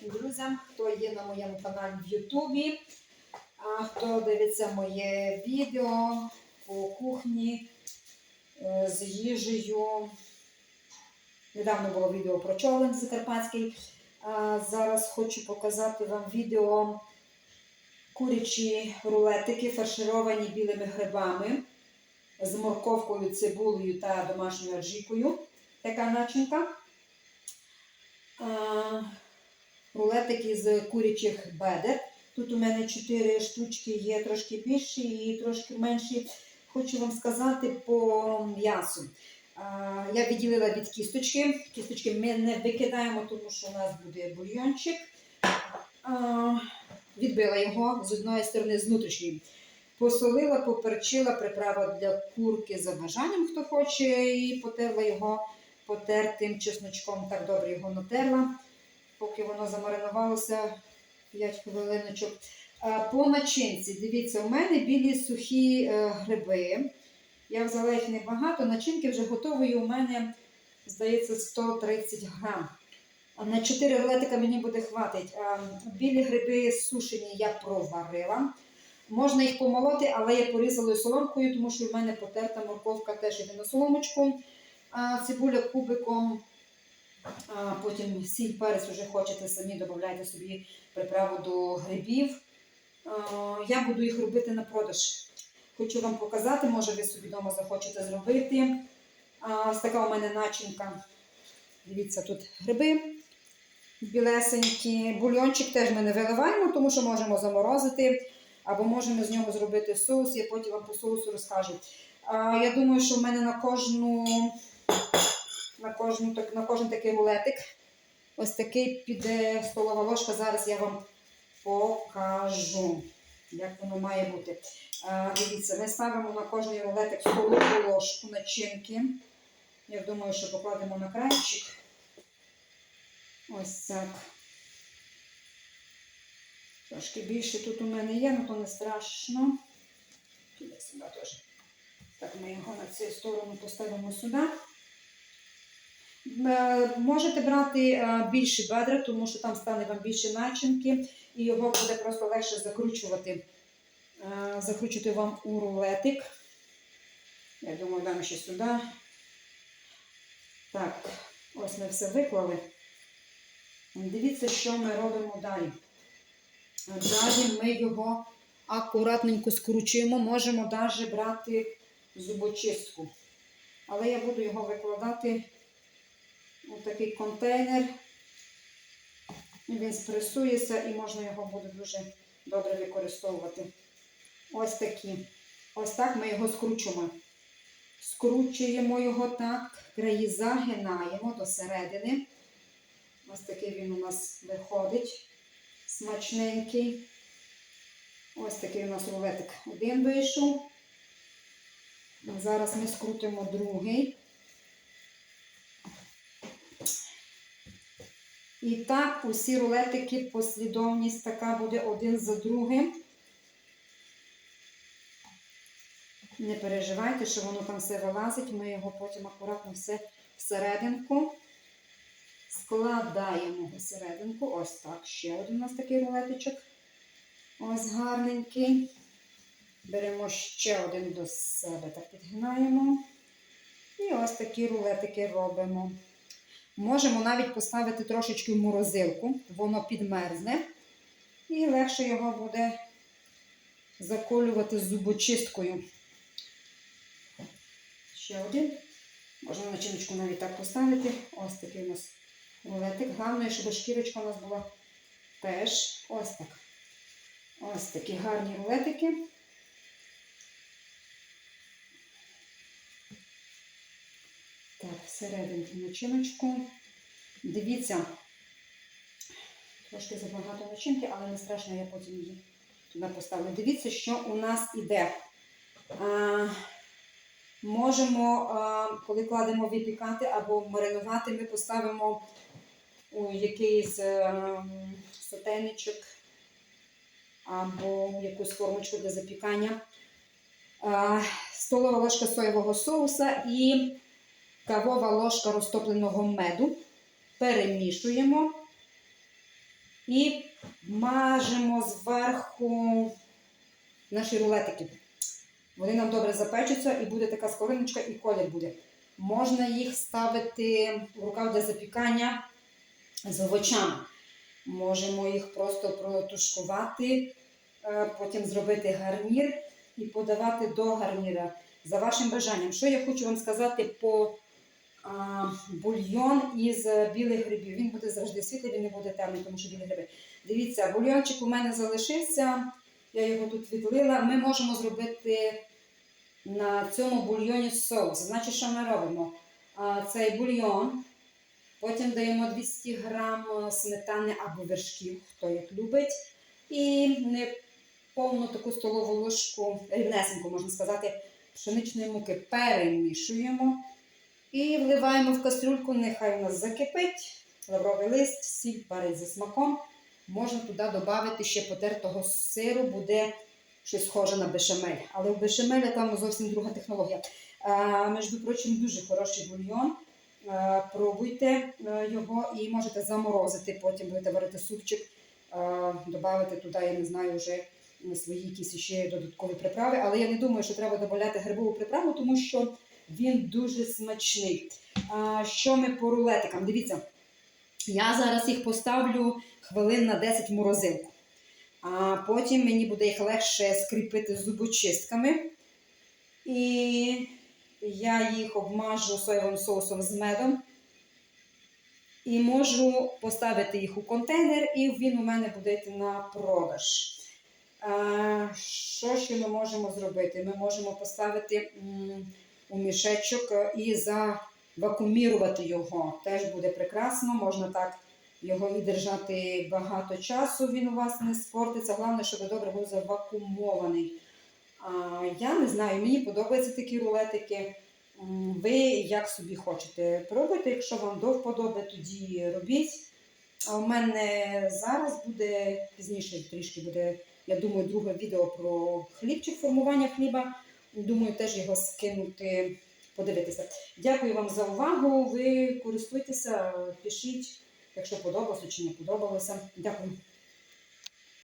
друзям, хто є на моєму каналі в Ютубі, а хто дивиться моє відео по кухні е, з їжею. Недавно було відео про човен закарпатський. А зараз хочу показати вам відео курячі рулетики, фаршировані білими грибами з морковкою, цибулею та домашньою аджикою. Така начинка. Рулетики з курячих бедер. Тут у мене 4 штучки є трошки більші і трошки менші. Хочу вам сказати по м'ясу. Я відділила від кісточки. Кісточки ми не викидаємо, тому що у нас буде бульйончик. Відбила його з одної сторони, з внутрішньої. Посолила, поперчила приправа для курки за бажанням, хто хоче, і потерла його потертим чесночком. Так добре його натерла, поки воно замаринувалося 5 хвилиночок. По начинці, дивіться, у мене білі сухі е, гриби. Я взяла їх небагато. Начинки вже готової у мене, здається, 130 грам. На 4 рулетика мені буде хватить. Білі гриби сушені я проварила. Можна їх помолоти, але я порізала соломкою, тому що в мене потерта морковка теж іде на соломочку. Цибуля кубиком, потім сіль, перець вже хочете самі, додавайте собі приправу до грибів. Я буду їх робити на продаж. Хочу вам показати, може ви собі вдома захочете зробити. Ось така у мене начинка. Дивіться, тут гриби білесенькі. Бульончик теж ми не виливаємо, тому що можемо заморозити. Або можемо з нього зробити соус, я потім вам по соусу розкажу. Я думаю, що в мене на кожну, на кожну на кожен такий рулетик ось такий піде столова ложка. Зараз я вам покажу, як воно має бути. А, дивіться, ми ставимо на кожний рулетик столову ложку начинки. Я думаю, що покладемо на краєчик. Ось так. Трошки більше тут у мене є, але то не страшно. Туди сюди теж. Так, ми його на цю сторону поставимо сюди. Е, Можете брати е, більші бедра, тому що там стане вам більше начинки, і його буде просто легше закручувати. Е, Закручувати вам у рулетик. Я думаю, дам ще сюди. Так, ось ми все виклали. Дивіться, що ми робимо далі. Далі ми його акуратненько скручуємо, можемо навіть брати зубочистку. Але я буду його викладати у такий контейнер. Він спресується і можна його буде дуже добре використовувати. Ось такі. Ось так ми його скручуємо. Скручуємо його так, краї загинаємо до середини. Ось такий він у нас виходить смачненький. Ось такий у нас рулетик один вийшов. Зараз ми скрутимо другий. І так, усі рулетики, послідовність така буде один за другим. Не переживайте, що воно там все вилазить, ми його потім акуратно все всерединку. Складаємо всерединку. Ось так. Ще один у нас такий рулетичок. Ось гарненький. Беремо ще один до себе, так підгинаємо. І ось такі рулетики робимо. Можемо навіть поставити трошечки в морозилку, воно підмерзне. І легше його буде заколювати зубочисткою. Ще один. Можна начиночку навіть так поставити. Ось такий у нас рулетик. Головне, щоб шкірочка у нас була теж ось так. Ось такі гарні рулетики. Так, всерединку начиночку. Дивіться, трошки забагато начинки, але не страшно, я потім її туди поставлю. Дивіться, що у нас іде. А, можемо, а, коли кладемо випікати або маринувати, ми поставимо у якийсь е, сотейничок або якусь формочку для запікання. Е, Столова ложка соєвого соуса і кавова ложка розтопленого меду. Перемішуємо. І мажемо зверху наші рулетики. Вони нам добре запечуться і буде така скориночка, і колір буде. Можна їх ставити в рукав для запікання з овочами. Можемо їх просто протушкувати, е, потім зробити гарнір і подавати до гарніра за вашим бажанням. Що я хочу вам сказати по бульйон із білих грибів. Він буде завжди світлий, він не буде темний, тому що білі гриби. Дивіться, бульйончик у мене залишився. Я його тут відлила. Ми можемо зробити на цьому бульйоні соус. Значить, що ми робимо? Цей бульйон. Потім даємо 200 грам сметани або вершків, хто як любить. І не повну таку столову ложку, рівнесеньку, можна сказати, пшеничної муки перемішуємо і вливаємо в кастрюльку, нехай у нас закипить, лавровий лист, сіль, перець за смаком. Можна туди додати ще потертого сиру, буде щось схоже на бешамель. Але в бешамеля там зовсім друга технологія. А, між прочим, дуже хороший бульйон. А, пробуйте е, його і можете заморозити, потім будете варити супчик, а, додати туди, я не знаю, вже свої якісь ще додаткові приправи. Але я не думаю, що треба додати грибову приправу, тому що він дуже смачний. А, що ми по рулетикам? Дивіться, я зараз їх поставлю хвилин на 10 в морозилку. А потім мені буде їх легше скріпити зубочистками. І я їх обмажу соєвим соусом з медом. І можу поставити їх у контейнер, і він у мене буде на продаж. Що ще ми можемо зробити? Ми можемо поставити у мішечок і завакумірувати його. Теж буде прекрасно. Можна так його і держати багато часу, він у вас не спортиться. Головне, щоб добре був завакумований. А, я не знаю, мені подобаються такі рулетики. Ви як собі хочете. Пробуйте, якщо вам до вподоби, тоді робіть. А у мене зараз буде пізніше трішки буде, я думаю, друге відео про хлібчик, формування хліба. Думаю, теж його скинути, подивитися. Дякую вам за увагу. Ви користуйтеся, пишіть, якщо подобалося чи не подобалося. Дякую.